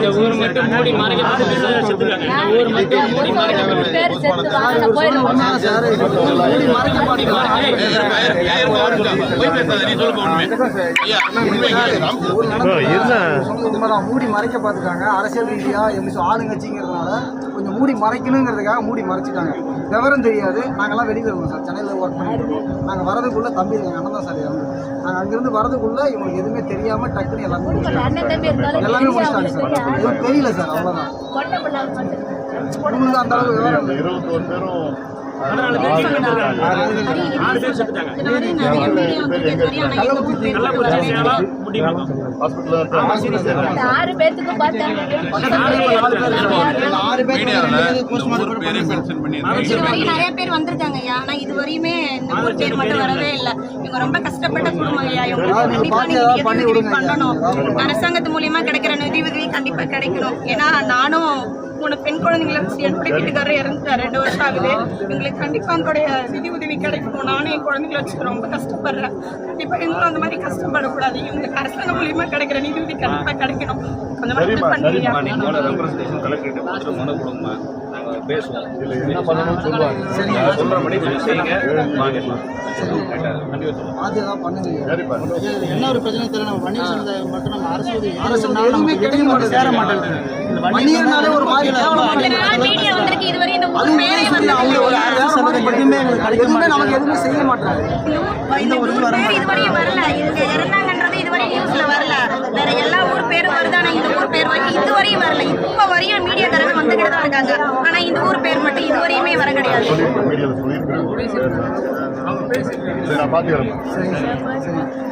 இந்த ஊர் மட்டும் மூடி மூடி மறைக்க பார்த்துட்டாங்க அரசியல் ரீதியா எப்படி ஆளுங்கட்சிங்கிறதுனால கொஞ்சம் மூடி மறைக்கணுங்கிறதுக்காக மூடி மறைச்சிட்டாங்க விவரம் தெரியாது நாங்கெல்லாம் வெளியில் இருக்கோம் சார் சென்னையில் ஒர்க் பண்ணிட்டு இருக்கோம் நாங்கள் வரதுக்குள்ள தம்பி இருக்காங்க அண்ணன் தான் சார் இறந்து நாங்கள் அங்கேருந்து வரதுக்குள்ள இவங்களுக்கு எதுவுமே தெரியாம டக்குன்னு எல்லாமே எல்லாமே முடிச்சிட்டாங்க சார். எதுவும் தெரியல சார் அவ்வளோதான் உங்களுக்கு அந்த அளவுக்கு விவரம். இருபத்தோரு பேரும் பதினாலு பேர் செத்துட்டாங்க. ஆறு பேர் செத்துட்டாங்க கள்ளக்குறிச்சி சேலம் முடியும் ஹாஸ்பிட்டல் அந்த ஆறு பேத்துக்கு பார்த்தாங்க ஆறு பேர் இது வரையும் நிறைய பேர் வந்திருக்காங்க ஆனா இது வரையுமே இந்த ஒரு பேர் மட்டும் வரவே இல்லை. இவங்க ரொம்ப கஷ்டப்பட்ட குடும்பம் பண்ணணும்? அரசாங்கத்து மூலியமா கிடைக்கிற நிதி உதவி கண்டிப்பா கிடைக்கணும். ஏன்னா நானும் மூணு பெண் குழந்தைங்களை வச்சு என்னுடைய வீட்டுக்காரர் இறந்துட்டார். ரெண்டு வருஷம் ஆகுது. எங்களுக்கு கண்டிப்பா அதோடைய நிதி உதவி கிடைக்கணும் நானும் என் குழந்தைங்களை வச்சு ரொம்ப கஷ்டப்படுறேன். கண்டிப்பா எங்களும் அந்த மாதிரி கஷ்டப்படக்கூடாது. இவங்களுக்கு அரசாங்கம் மூலியமா கிடைக்கிற நிதி உதவி கண்டிப்பா கிடைக்கணும். கொடுத்துட்டு மனு கொடுங்க நாங்கள் பேசுவோம். என்ன பண்ணணும்னு சொல்லுவாங்க. கொஞ்சம் செய்யுங்க. கண்டிப்பாக என்ன ஒரு பிரச்சனை தெரியல. நம்ம வன்னியர் மட்டும் நம்ம அரசு சேர மாட்டேங்குது. ஒரு மாதிரி மீடியா வந்திருக்கு இதுவரை இந்த ஊர் பேரே வந்து அவங்க ஒரு அரசு சலுகை எதுவுமே எங்களுக்கு கிடைக்க மாட்டேங்குது. நமக்கு எதுவுமே செய்ய மாட்டாங்க. இந்த ஊர் பேர் இதுவரையும் வரல. இவங்க இறந்தாங்கன்றது இதுவரை நியூஸ்ல வரல. வேற எல்லா ஊர் பேரும் வருது. ஆனா இந்த ஊர் பேர் வரைக்கும் இதுவரையும் வரல. இப்ப வரையும் மீடியாக்காரங்க வந்துகிட்டு தான் இருக்காங்க. ஆனா இந்த ஊர் பேர் மட்டும் இதுவரையுமே வர கிடையாது. நான்